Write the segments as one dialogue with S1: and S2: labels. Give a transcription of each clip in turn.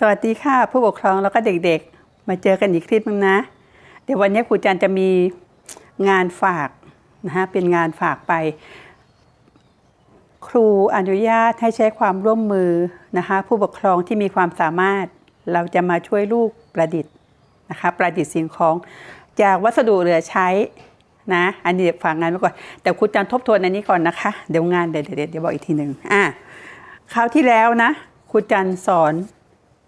S1: สวัสดีค่ะ ผู้ปกครองแล้วก็เด็กๆ มาเจอกันอีกคลิปนึงนะ เดี๋ยววันนี้ครูจันจะมีงานฝากนะฮะเป็นงานฝากไป ครูอนุญาตให้ใช้ความร่วมมือนะคะผู้ปกครองที่มีความสามารถเราจะมาช่วยลูกประดิษฐ์นะคะประดิษฐ์สิ่งของจากวัสดุเหลือใช้นะอันนี้ฝากงานไว้ก่อนแต่ครูจันทบทวนอันนี้ก่อนนะคะ เดี๋ยวงานเดี๋ยวเดี๋ยวเดี๋ยวบอกอีกทีหนึ่งอะคราวที่แล้วนะครูจันสอน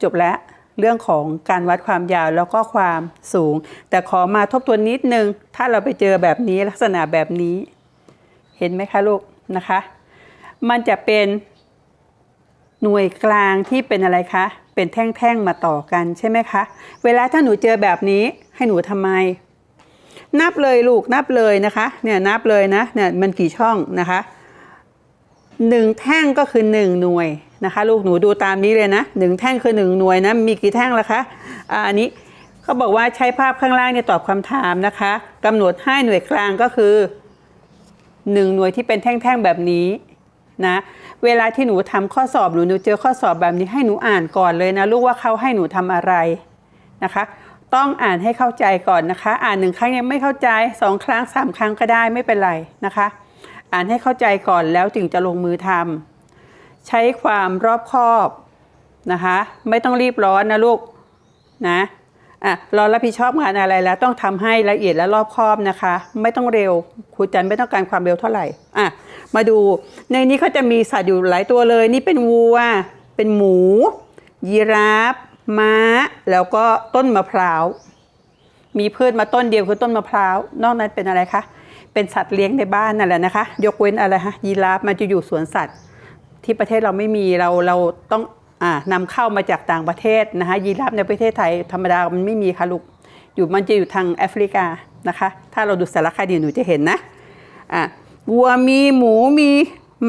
S1: จบแล้วเรื่องของการวัดความยาวแล้วก็ความสูง แต่ขอมาทบทวนนิดนึง ถ้าเราไปเจอแบบนี้ลักษณะแบบนี้ เห็นไหมคะลูกนะคะ มันจะเป็นหน่วยกลางที่เป็นอะไรคะ เป็นแท่งๆมาต่อกันใช่ไหมคะ เวลาถ้าหนูเจอแบบนี้ให้หนูทำไม นับเลยลูกนับเลยนะคะ เนี่ยนับเลยนะ เนี่ยมันกี่ช่องนะคะหนึ่งแท่งก็คือหนึ่งหน่วย นะคะ ลูกหนูดูตามนี้เลยนะหนึ่งแท่งคือหนึ่งหน่วยนะมีกี่แท่งล่ะคะอันนี้เขาบอกว่าใช้ภาพข้างล่างเนี่ยตอบคำถามนะคะกำหนดให้หน่วยกลางก็คือหนึ่งหน่วยที่เป็นแท่งๆแบบนี้นะเวลาที่หนูทำข้อสอบหนูหนูเจอข้อสอบแบบนี้ให้หนูอ่านก่อนเลยนะลูกว่าเขาให้หนูทำอะไรนะคะ ต้องอ่านให้เข้าใจก่อนนะคะ อ่านหนึ่งครั้งยังไม่เข้าใจสองครั้งสามครั้งก็ได้ไม่เป็นไรนะคะ อ่านให้เข้าใจก่อนแล้วถึงจะลงมือทำ ใช้ความรอบคอบนะคะ ไม่ต้องรีบร้อนนะลูกนะอะเรารับผิดชอบงานอะไรแล้ว ต้องทำให้ละเอียดและรอบคอบนะคะ ไม่ต้องเร็วครูจันไม่ต้องการความเร็วเท่าไหร่อะมาดูในนี้เขาจะมีสัตว์อยู่หลายตัวเลย นี่เป็นวัว เป็นหมู ยีราฟม้า แล้วก็ต้นมะพร้าวมีพืชมาต้นเดียวคือต้นมะพร้าวนอกนั้นเป็นอะไรคะเป็นสัตว์เลี้ยงในบ้านนั่นแหละนะคะ ยกเว้นอะไรฮะยีราฟมันจะอยู่สวนสัตว์ ที่ประเทศเราไม่มีเราเราต้องอ่านำเข้ามาจากต่างประเทศนะคะยีราฟในประเทศไทยธรรมดามันไม่มีค่ะลูกอยู่มันจะอยู่ทางแอฟริกานะคะ ถ้าเราดูสารคดีหนูจะเห็นนะอะวัวมีหมูมี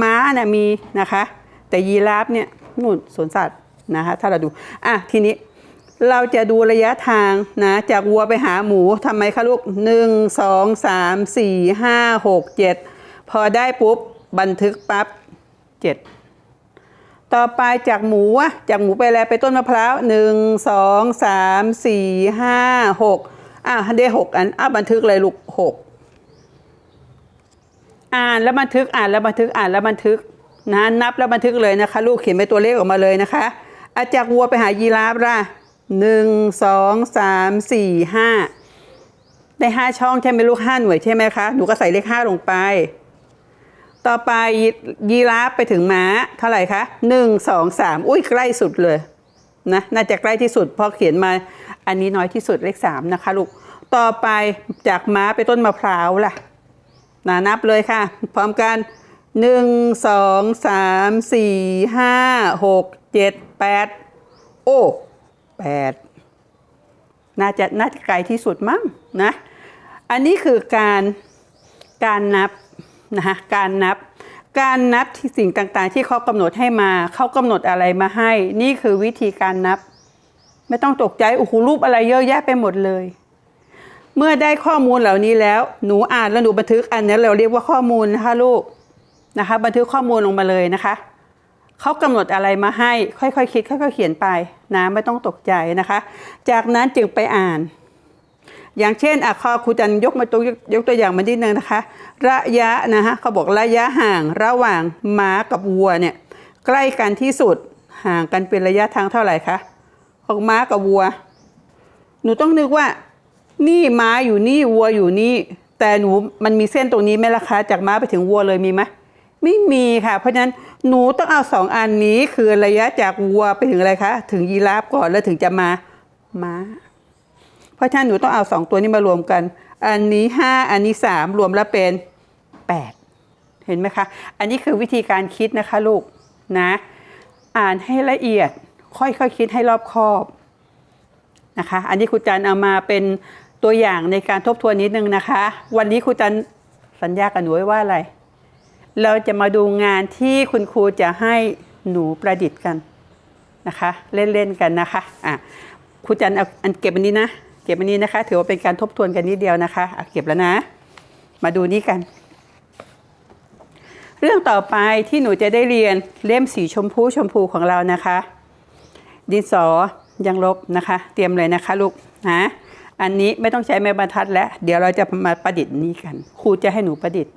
S1: ม้านะมีนะคะ แต่ยีราฟเนี่ยนู่นสวนสัตว์นะคะถ้าเราดูอะทีนี้เราจะดูระยะทางนะจากวัวไปหาหมูทำไมคะลูกหนึ่งสองสามสี่ห้าหกเจ็ดพอได้ปุ๊บบันทึกปั๊บเจ็ด ต่อไปจากหมูอะจากหมูไปแล้วไปต้นมะพร้าวหนึ่งสองสามสี่ห้าหกอะได้หกอันอะบันทึกเลยลูกหกอ่านแล้วบันทึกอ่านแล้วบันทึกอ่านแล้วบันทึกนะนับแล้วบันทึกเลยนะคะ ลูกเขียนเป็นตัวเลขออกมาเลยนะคะอาจากวัวไปหายีราฟล่ะหนึ่งสองสามสี่ห้าได้ห้าช่องใช่ไหมลูกห้าหน่วยใช่ไหมคะหนูก็ใส่เลขห้าลงไป ต่อไปยีราฟไปถึงม้าเท่าไหร่คะหนึ่งสองสามอุ้ยใกล้สุดเลยนะน่าจะใกล้ที่สุดพราะเขียนมาอันนี้น้อยที่สุดเลขสามนะคะลูกต่อไปจากม้าไปต้นมะพร้าวล่ะนะนับเลยค่ะ พร้อมกันหนึ่งสองสามสี่ห้าหกเจ็ดแปดโอ้แปดน่าจะน่าจะไกลที่สุดมั้งนะ อันนี้คือการการนับ นะคะการนับ การนับที่สิ่งต่างๆ ที่เขากำหนดให้มาเขากำหนดอะไรมาให้ นี่คือวิธีการนับ ไม่ต้องตกใจโอ้โหรูปอะไรเยอะแยะไปหมดเลย เมื่อได้ข้อมูลเหล่านี้แล้วหนูอ่านแล้วหนูบันทึกอันนี้เราเรียกว่าข้อมูลนะคะลูกนะคะ บันทึกข้อมูลลงมาเลยนะคะเขากำหนดอะไรมาให้ ค่อยๆคิดค่อยๆเขียนไปนะไม่ต้องตกใจนะคะ จากนั้นจึงไปอ่าน อย่างเช่นอะข้อครูจันยกมาตัวยกตัวอย่างมานิดนึงนะคะ ระยะนะคะเขาบอกระยะห่างระหว่างม้ากับวัวเนี่ยใกล้กันที่สุดห่างกันเป็นระยะทางเท่าไหร่คะของม้ากับวัว หนูต้องนึกว่า นี่ม้าอยู่นี่วัวอยู่นี่ แต่หนูมันมีเส้นตรงนี้ไหมล่ะคะจากม้าไปถึงวัวเลยมีไหมไม่มีค่ะ เพราะฉะนั้นหนูต้องเอาสองอันนี้คือระยะจากวัวไปถึงอะไรคะ ถึงยีราฟก่อนแล้วถึงจะมาม้า เพราะฉะนั้นหนูต้องเอาสองตัวนี้มารวมกัน อันนี้ห้าอันนี้สามรวมแล้วเป็นแปดเห็นไหมคะ อันนี้คือวิธีการคิดนะคะลูกนะ อ่านให้ละเอียดค่อยๆคคิดให้รอบคอบนะคะ อันนี้ครูจันเอามาเป็นตัวอย่างในการทบทวนนิดนึงนะคะ วันนี้ครูจันสัญญากับหนูไว้ว่าอะไร เราจะมาดูงานที่คุณครูจะให้หนูประดิษฐ์กันนะคะ เล่นๆกันนะคะอะครูจันเอาอันเก็บอันนี้นะ ก็บอันนี้นะคะ ถือว่าเป็นการทบทวนกันนิดเดียวนะคะอะเก็บแล้วนะ มาดูนี่กัน เรื่องต่อไปที่หนูจะได้เรียนเล่มสีชมพูชมพูของเรานะคะ ดินสอยังลบนะคะ เตรียมเลยนะคะลูกนะอันนี้ไม่ต้องใช้ไม้บรรทัดแล้ว เดี๋ยวเราจะมาประดิษฐ์นี้กัน ครูจะให้หนูประดิษฐ์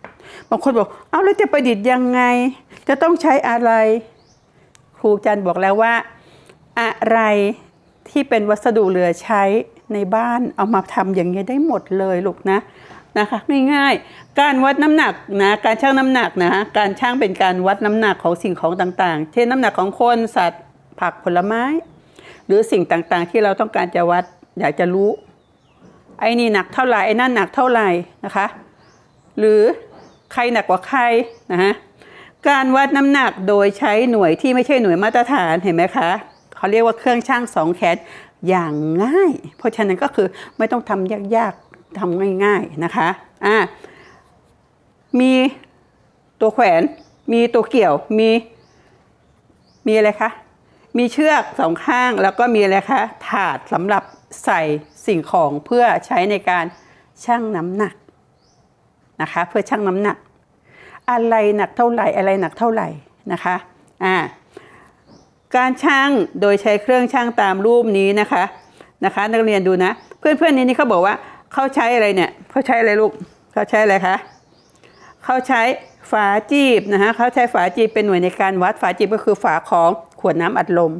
S1: บางคนบอกเอาแล้วจะประดิษฐ์ยังไง จะต้องใช้อะไร ครูจันบอกแล้วว่า อะไรที่เป็นวัสดุเหลือใช้ ในบ้านเอามาทำอย่างนี้ยได้หมดเลยลูกนะนะคะง่ายๆ การวัดน้ำหนักนะการชั่งน้ำหนักนะการชั่งเป็นการวัดน้ำหนักของสิ่งของต่างๆ เช่นน้ำหนักของคนสัตว์ผักผลไม้ หรือสิ่งต่างๆ ที่เราต้องการจะวัดอยากจะรู้ ไอ้นี่หนักเท่าไหร่ไอ้นั่นหนักเท่าไหร่นะคะ หรือใครหนักกว่าใครนะฮะการวัดน้ำหนักโดยใช้หน่วยที่ไม่ใช่หน่วยมาตรฐานเห็นไหมคะ เขาเรียกว่าเครื่องช่างสองแขนอย่างง่าย เพราะฉะนั้นก็คือไม่ต้องทำยากๆทำง่าย ๆนะคะอ่ามีตัวแขวน มีตัวเกี่ยว มี มีอะไรคะ มีเชือกสองข้างแล้วก็มีอะไรคะ ถาดสำหรับใส่สิ่งของเพื่อใช้ในการชั่งน้ำหนักนะคะ เพื่อชั่งน้ำหนัก อะไรหนักเท่าไหร่อะไรหนักเท่าไหร่นะคะ อ่า การชั่งโดยใช้เครื่องชั่งตามรูปนี้นะคะนะคะ นักเรียนดูนะ เพื่อนๆนี้นี่เขาบอกว่าเขาใช้อะไรเนี่ยเขาใช้อะไรลูกเขาใช้อะไรคะเขาใช้ฝาจีบนะฮะเขาใช้ฝาจีบเป็นหน่วยในการวัดฝาจีบก็คือฝาของขวดน้ำอัดลม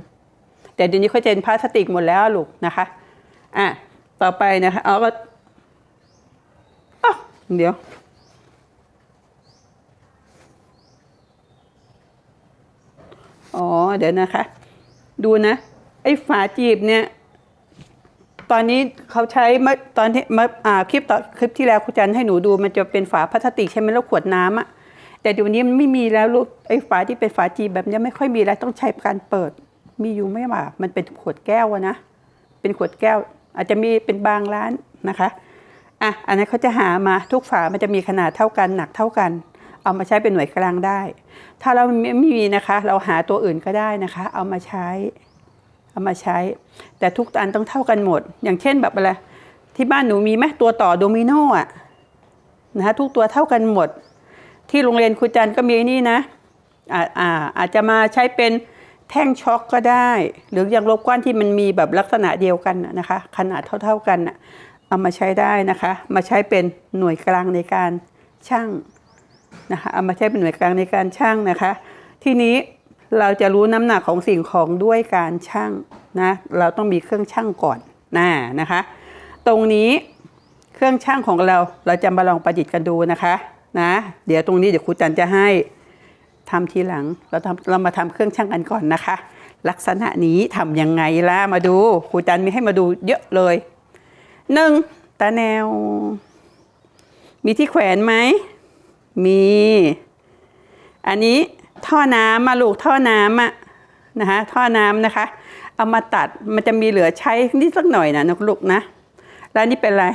S1: แต่เดี๋ยวนี้เขาจะเป็นพลาสติกหมดแล้วลูกนะคะอะต่อไปนะคะเอาก็อ๊ะเดี๋ยว อ๋อ เดี๋ยวนะคะ ดูนะ ไอ้ฝาจีบเนี่ย ตอนนี้เขาใช้เมื่อตอนที่เมื่ออ่าคลิปต่อคลิปที่แล้วครูจันให้หนูดูมันจะเป็นฝาพลาสติกใช่ไหมแล้วขวดน้ำอะแต่เดี๋ยวนี้มันไม่มีแล้วลูกไอ้ฝาที่เป็นฝาจีบแบบนี้ไม่ค่อยมีแล้วต้องใช้การเปิด มีอยู่ไม่ว่ามันเป็นขวดแก้วนะ เป็นขวดแก้ว อาจจะมีเป็นบางร้านนะคะอะอันนั้นเขาจะหามาทุกฝามันจะมีขนาดเท่ากันหนักเท่ากัน เอามาใช้เป็นหน่วยกลางได้ ถ้าเราไม่มีนะคะ เราหาตัวอื่นก็ได้นะคะ เอามาใช้ เอามาใช้ แต่ทุกอันต้องเท่ากันหมด อย่างเช่นแบบอะไรที่บ้านหนูมีไหมตัวต่อโดมิโนอะนะคะทุกตัวเท่ากันหมด ที่โรงเรียนครูจันก็มีนี่นะอาอาอาจจะมาใช้เป็นแท่งช็อกก็ได้ หรืออย่างลบก้อนที่มันมีแบบลักษณะเดียวกันนะคะ ขนาดเท่าๆกันเอามาใช้ได้นะคะ มาใช้เป็นหน่วยกลางในการชั่ง นะคะเอามาใช้เป็นหน่วยกลางในการชั่งนะคะ ทีนี้เราจะรู้น้ำหนักของสิ่งของด้วยการชั่งนะเราต้องมีเครื่องชั่งก่อนนะนะคะ ตรงนี้เครื่องชั่งของเราเราจะมาลองประดิษฐ์กันดูนะคะนะเดี๋ยวตรงนี้เดี๋ยวครูจันจะให้ทำทีหลังเราทำเรามาทำเครื่องชั่งกันก่อนนะคะ ลักษณะนี้ทำยังไงล่ะมาดูครูจันมีให้มาดูเยอะเลยหนึ่งตาแนว มีที่แขวนไหม มี อันนี้ท่อน้ำมาลูกท่อน้ำอะนะคะท่อน้ำนะคะ เอามาตัดมันจะมีเหลือใช้นิดสักหน่อยนะนะลูกนะ แล้วนี่เป็นอะไร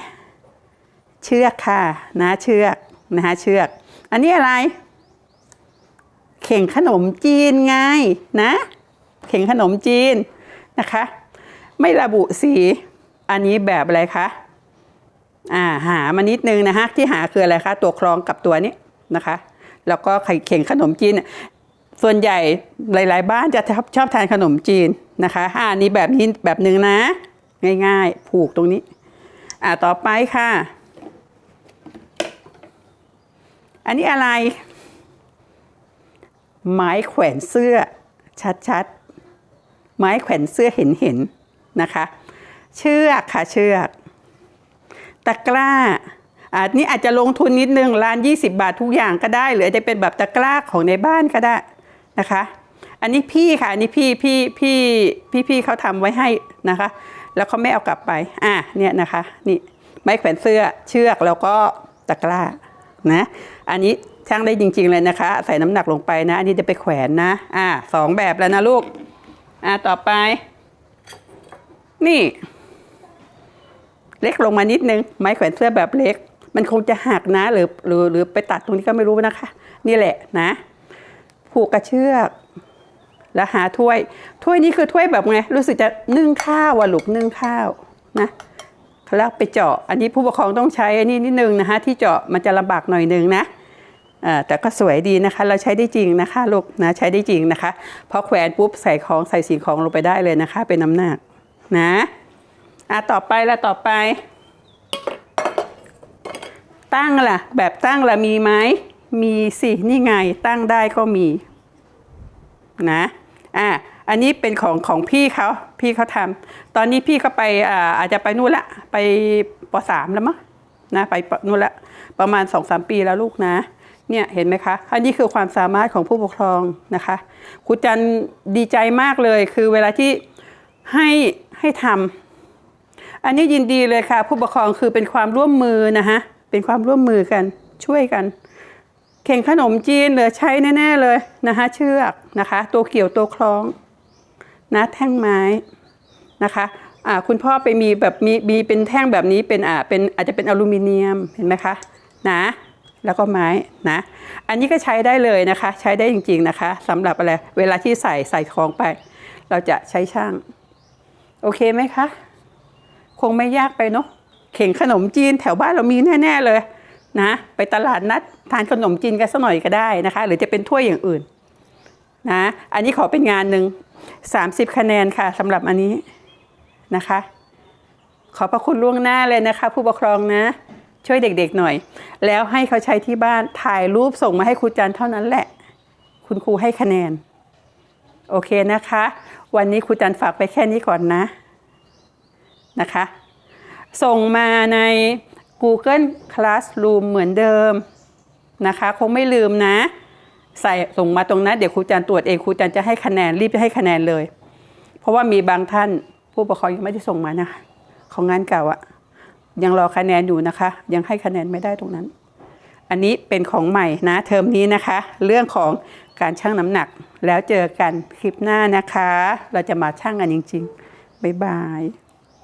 S1: เชือกค่ะนะเชือกนะคะเชือก อันนี้อะไร เข่งขนมจีนไงนะ เข่งขนมจีนนะคะ ไม่ระบุสี อันนี้แบบอะไรคะอ่าหามานิดนึงนะฮะที่หาคืออะไรคะตัวคล้องกับตัวนี้ นะคะ แล้วก็ไข่เข่งขนมจีน ส่วนใหญ่หลาย ๆ บ้านจะชอบชอบทานขนมจีนนะคะอ่าอันนี้แบบนี้แบบหนึ่งนะ ง่าย ๆ ผูกตรงนี้ อ่าต่อไปค่ะ อันนี้อะไร ไม้แขวนเสื้อ ชัดๆ ไม้แขวนเสื้อเห็นๆนะคะ เชือกค่ะเชือก ตะกร้า อันนี้อาจจะลงทุนนิดนึงร้าน 20 บาททุกอย่างก็ได้ หรืออาจจะเป็นแบบตะกร้าของในบ้านก็ได้นะคะ อันนี้พี่ค่ะ อันนี้พี่พี่พี่พี่พี่เขาทำไว้ให้นะคะ แล้วเขาไม่เอากลับไป อะเนี่ยนะคะนี่ไม้แขวนเสื้อเชือกแล้วก็ตะกร้านะอันนี้ช่างได้จริง ๆ เลยนะคะ ใส่น้ำหนักลงไปนะ อันนี้จะไปแขวนนะ อะสองแบบแล้วนะลูก อะต่อไป นี่ เล็กลงมานิดนึง ไม้แขวนเสื้อแบบเล็ก มันคงจะหักนะหรือหรือหรือไปตัดตรงนี้ก็ไม่รู้นะคะ นี่แหละนะ ผูกกระเชือกแล้วหาถ้วย ถ้วยนี้คือถ้วยแบบไงรู้สึกจะนึ่งข้าวอะลูกนึ่งข้าวนะแล้วไปเจาะอันนี้ผู้ปกครองต้องใช้อันนี้นิดนึงนะคะที่เจาะมันจะลำบากหน่อยนึงนะแต่ก็สวยดีนะคะ เราใช้ได้จริงนะคะลูกนะใช้ได้จริงนะคะพอแขวนปุ๊บใส่ของใส่สิ่งของลงไปได้เลยนะคะ เป็นน้ำหนักนะอะต่อไปละต่อไป ตั้งล่ะ แบบตั้งล่ะมีไหมมีสินี่ไงตั้งได้ก็มีนะอะอันนี้เป็นของของพี่เขาพี่เขาทำตอนนี้พี่เขาไปอ่าอาจจะไปนู่นละไปปสามแล้วมั้งนะไปปนู่นละประมาณสองสามปีแล้วลูกนะเนี่ยเห็นไหมคะ อันนี้คือความสามารถของผู้ปกครองนะคะครูจันดีใจมากเลย คือเวลาที่ให้ให้ทำอันนี้ยินดีเลยค่ะ ผู้ปกครองคือเป็นความร่วมมือนะฮะ เป็นความร่วมมือกันช่วยกัน เข่งขนมจีนเหลือใช้แน่ๆเลยนะคะเชือกนะคะตัวเกี่ยวตัวคล้องนะแท่งไม้นะคะอ่าคุณพ่อไปมีแบบมีมีเป็นแท่งแบบนี้เป็นอ่าเป็นอาจจะเป็นอลูมิเนียมเห็นไหมคะนะแล้วก็ไม้นะอันนี้ก็ใช้ได้เลยนะคะ ใช้ได้จริงๆนะคะสำหรับอะไรเวลาที่ใส่ใส่ของไป เราจะใช้ช่าง โอเคไหมคะ คงไม่ยากไปเนาะ เข่งขนมจีนแถวบ้านเรามีแน่ ๆ เลยนะไปตลาดนัดทานขนมจีนกันสักหน่อยก็ได้นะคะ หรือจะเป็นถ้วยอย่างอื่นนะอันนี้ขอเป็นงานหนึ่ง30 คะแนนค่ะสำหรับอันนี้นะคะ ขอพระคุณล่วงหน้าเลยนะคะ ผู้ปกครองนะ ช่วยเด็กๆหน่อย แล้วให้เขาใช้ที่บ้านถ่ายรูปส่งมาให้ครูจันเท่านั้นแหละ คุณครูให้คะแนน โอเคนะคะ วันนี้ครูจันฝากไปแค่นี้ก่อนนะนะคะ ส่งมาใน Google Classroom เหมือนเดิมนะคะ คงไม่ลืมนะ ใส่ส่งมาตรงนั้นเดี๋ยวครูจันตรวจเองครูจันจะให้คะแนนรีบให้คะแนนเลย เพราะว่ามีบางท่านผู้ปกครองยังไม่ได้ส่งมานะคะของงานเก่าอะยังรอคะแนนอยู่นะคะ ยังให้คะแนนไม่ได้ตรงนั้น อันนี้เป็นของใหม่นะเทอมนี้นะคะ เรื่องของการชั่งน้ำหนักแล้วเจอกันคลิปหน้านะคะ เราจะมาชั่งกันจริง ๆ บ๊ายบาย